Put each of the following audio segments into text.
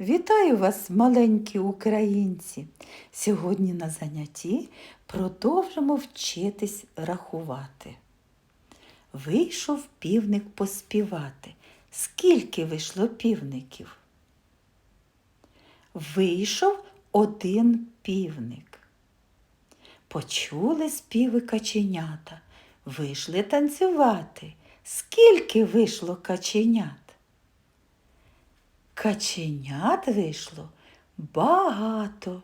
Вітаю вас, маленькі українці! Сьогодні на занятті продовжимо вчитись рахувати. Вийшов півник поспівати. Скільки вийшло півників? Вийшов один півник. Почули співи каченята, вийшли танцювати. Скільки вийшло каченят? Каченят вийшло багато.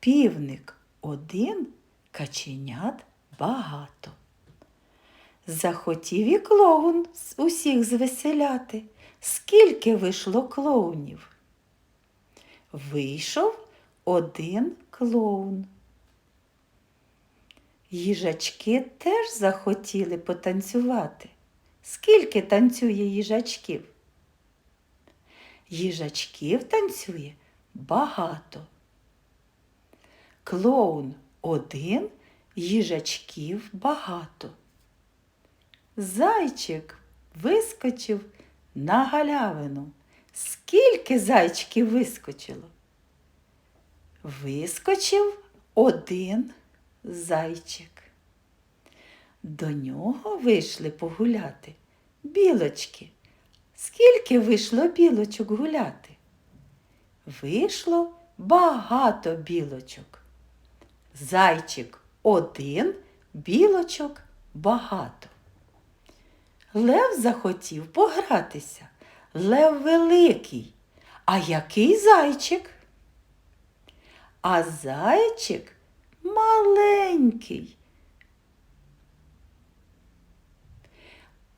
Півник один, каченят багато. Захотів і клоун усіх звеселяти. Скільки вийшло клоунів? Вийшов один клоун. Їжачки теж захотіли потанцювати. Скільки танцює їжачків? Їжачків танцює багато. Клоун один, їжачків багато. Зайчик вискочив на галявину. Скільки зайчиків вискочило? Вискочив один зайчик. До нього вийшли погуляти білочки. Скільки вийшло білочок гуляти? Вийшло багато білочок. Зайчик один, білочок багато. Лев захотів погратися. Лев великий. А який зайчик? А зайчик маленький.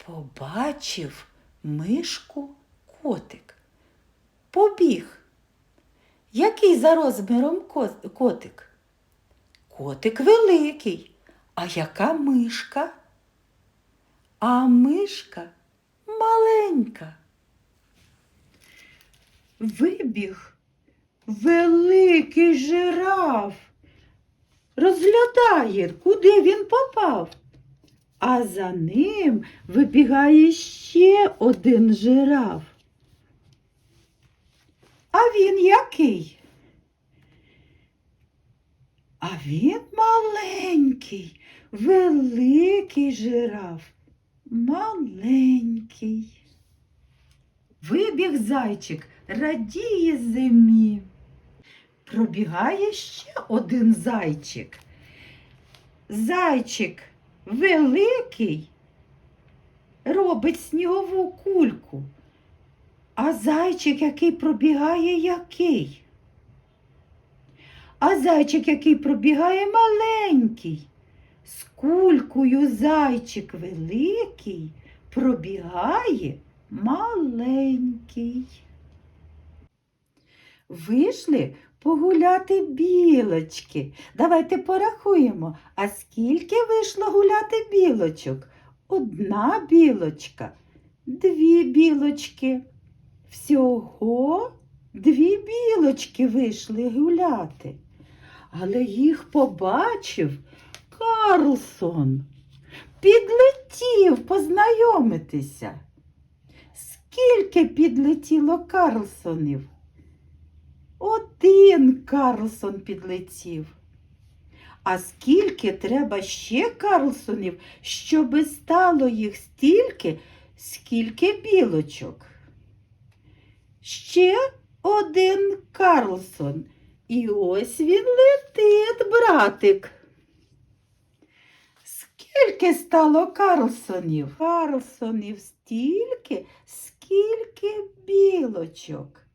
Побачив мишку котик. Побіг. Який за розміром котик? Котик великий. А яка мишка? А мишка маленька. Вибіг великий жираф. Розглядає, куди він попав. А за ним вибігає ще один жираф. А він який? А він маленький, великий жираф, маленький. Вибіг зайчик, радіє зимі. Пробігає ще один зайчик. Зайчик великий робить снігову кульку. А зайчик, який пробігає, який? А зайчик, який пробігає маленький. З кулькою зайчик великий пробігає маленький. Вийшли погуляти білочки. Давайте порахуємо, а скільки вийшло гуляти білочок? Одна білочка, дві білочки. Всього дві білочки вийшли гуляти. Але їх побачив Карлсон. Підлетів познайомитися. Скільки підлетіло Карлсонів? Один Карлсон підлетів. А скільки треба ще Карлсонів, щоби стало їх стільки, скільки білочок? Ще один Карлсон. І ось він летить, братик. Скільки стало Карлсонів? Карлсонів стільки, скільки білочок.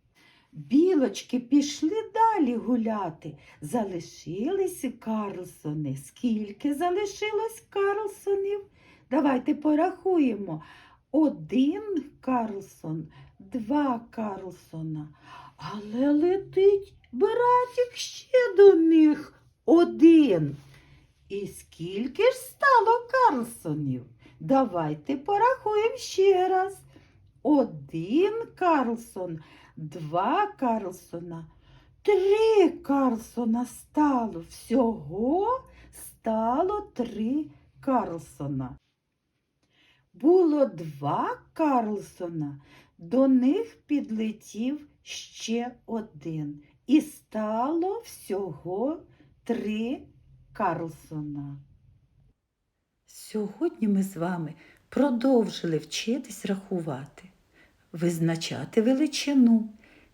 Білочки пішли далі гуляти. Залишились Карлсони. Скільки залишилось Карлсонів? Давайте порахуємо. Один Карлсон, два Карлсона. Але летить братик ще до них один. І скільки ж стало Карлсонів? Давайте порахуємо ще раз. Один Карлсон, два Карлсона, три Карлсона стало. Всього стало три Карлсона. Було два Карлсона, До них підлетів ще один, і стало всього три Карлсона. Сьогодні ми з вами продовжили вчитись рахувати, визначати величину,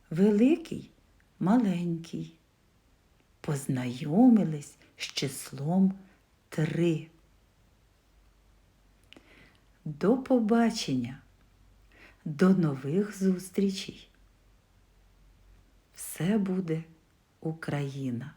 великий, маленький. Познайомились з числом три. До побачення, до нових зустрічей. Все буде Україна!